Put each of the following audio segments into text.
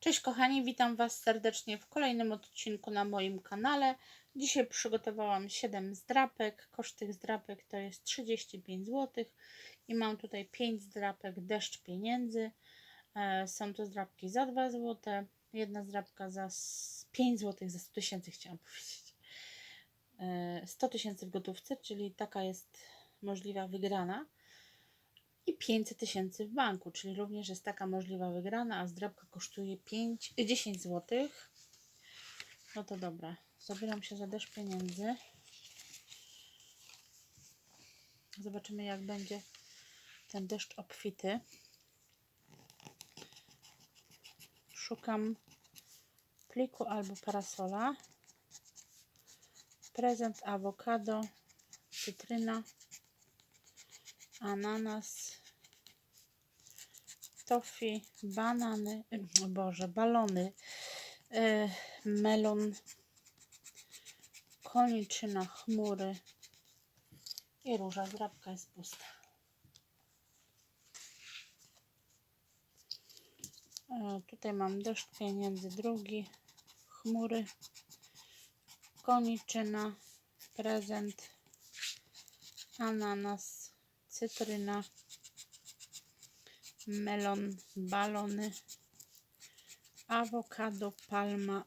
Cześć kochani, witam Was serdecznie w kolejnym odcinku na moim kanale. Dzisiaj przygotowałam 7 zdrapek. Koszt tych zdrapek to jest 35 zł i mam tutaj 5 zdrapek deszcz pieniędzy. E, Są to zdrapki za 2 zł, jedna zdrapka za s- 5 zł, za 100 tysięcy chciałam powiedzieć. E, 100 tysięcy w gotówce, czyli taka jest możliwa wygrana i 500 tysięcy w banku, czyli również jest taka możliwa wygrana, a zdrabka kosztuje 5, 10 zł. No to dobra, zabieram się za deszcz pieniędzy. Zobaczymy jak będzie ten deszcz obfity. Szukam pliku albo parasola. Prezent awokado, cytryna, ananas, tofi, banany, y, boże, balony, y, melon, koniczyna, chmury i róża. Zrabka jest pusta. E, Tutaj mam deszcz pieniędzy drugi, chmury, koniczyna, prezent, ananas, cytryna, melon, balony, awokado, palma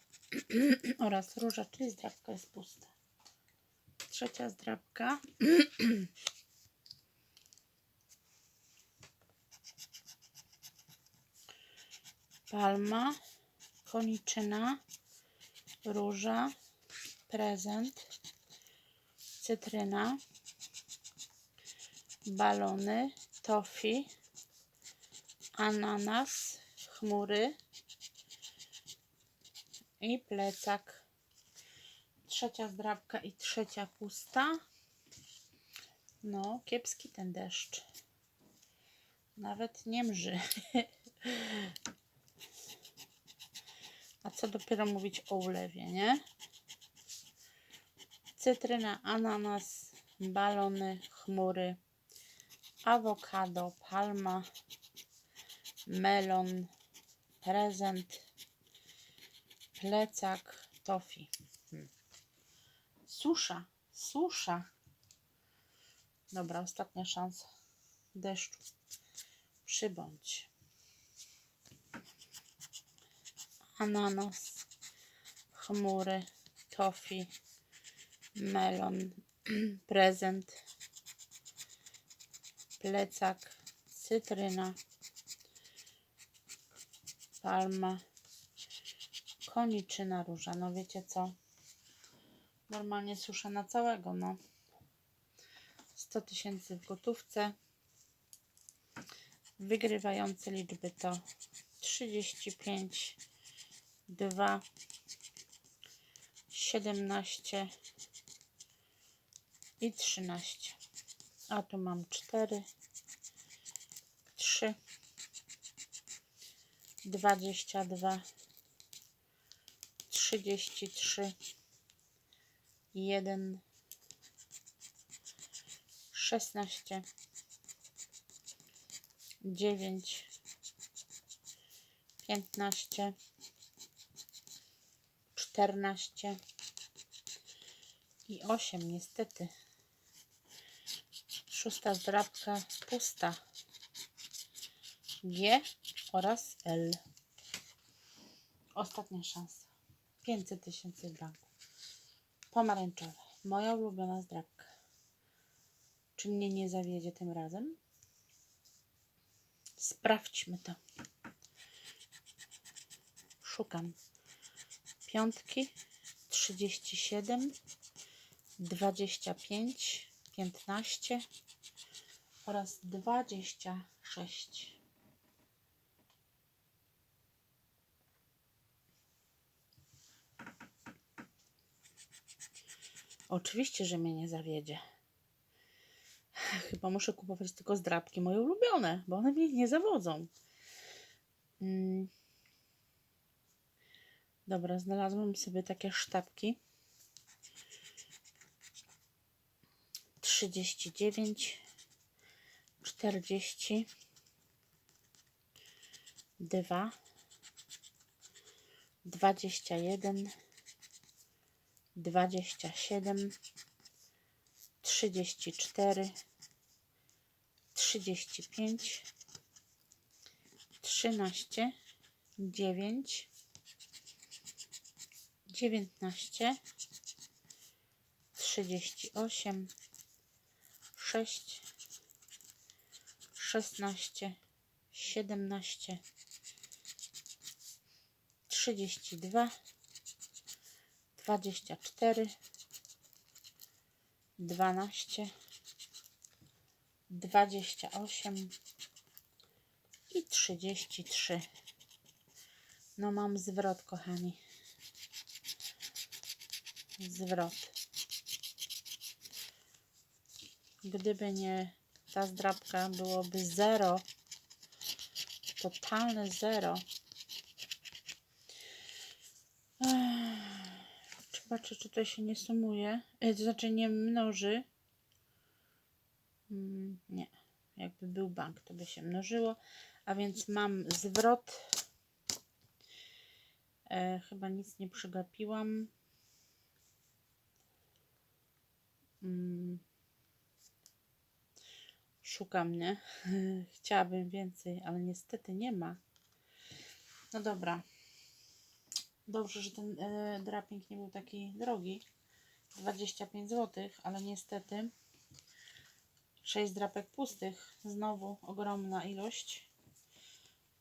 oraz róża, czyli zdrabka jest pusta. Trzecia zdrabka. Palma, koniczyna, róża, prezent, cytryna, balony, tofi, ananas, chmury i plecak. Trzecia zdrabka i trzecia pusta. No, kiepski ten deszcz. Nawet nie mrzy. A co dopiero mówić o ulewie, nie? Cytryna, ananas, balony, chmury, awokado, palma, melon, prezent, plecak, tofi. Hmm. Susza, susza. Dobra, ostatnia szansa deszczu. Przybądź. Ananas, chmury, tofi, melon, prezent, plecak, cytryna, palma, koniczyna róża. No wiecie co? Normalnie suszę na całego, no. 100 tysięcy w gotówce. Wygrywające liczby to 35, 2, 17 i 13. A tu mam 4, 3, 22, 33, 1, 16, 9, 15, 14 i 8 niestety. Szósta zdrabka pusta. G oraz L. Ostatnia szansa. 500 tysięcy w banku. Pomarańczowe. Moja ulubiona zdrabka. Czy mnie nie zawiedzie tym razem? Sprawdźmy to. Szukam piątki 37, 25, 15 oraz 26. Oczywiście, że mnie nie zawiedzie. Chyba muszę kupować tylko zdrabki moje ulubione, bo one mnie nie zawodzą. Mm. Dobra, znalazłam sobie takie sztabki. 39, 40, 2, dwadzieścia jeden, dwadzieścia siedem, trzydzieści cztery, trzydzieści pięć, trzynaście, dziewięć, dziewiętnaście, trzydzieści osiem, sześć, szesnaście, siedemnaście, trzydzieści dwa, 24, 12, 28 i 33. No mam zwrot, kochani. Zwrot. Gdyby nie ta zdrabka byłoby 0, totalne 0, Zobaczę, czy to się nie sumuje. E, to znaczy nie mnoży. Mm, nie. Jakby był bank, to by się mnożyło. A więc mam zwrot. E, chyba nic nie przegapiłam. Mm. Szukam, nie? Chciałabym więcej, ale niestety nie ma. No dobra. Dobrze, że ten e, draping nie był taki drogi. 25 zł, ale niestety 6 drapek pustych. Znowu ogromna ilość.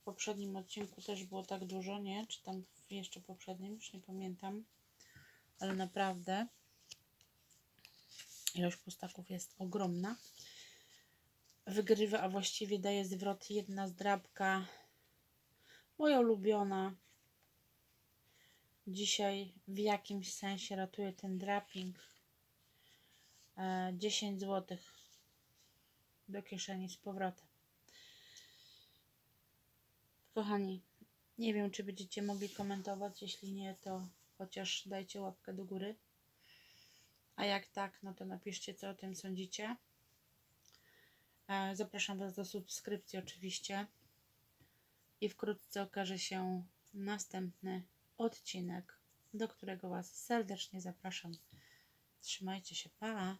W poprzednim odcinku też było tak dużo, nie? Czy tam jeszcze poprzednim, już nie pamiętam. Ale naprawdę ilość pustaków jest ogromna. Wygrywa, a właściwie daje zwrot jedna zdrabka. Moja ulubiona. Dzisiaj w jakimś sensie ratuje ten draping. E, 10 zł do kieszeni z powrotem. Kochani, nie wiem, czy będziecie mogli komentować. Jeśli nie, to chociaż dajcie łapkę do góry. A jak tak, no to napiszcie, co o tym sądzicie. E, Zapraszam Was do subskrypcji, oczywiście. I wkrótce okaże się następny odcinek, do którego Was serdecznie zapraszam. Trzymajcie się, pa!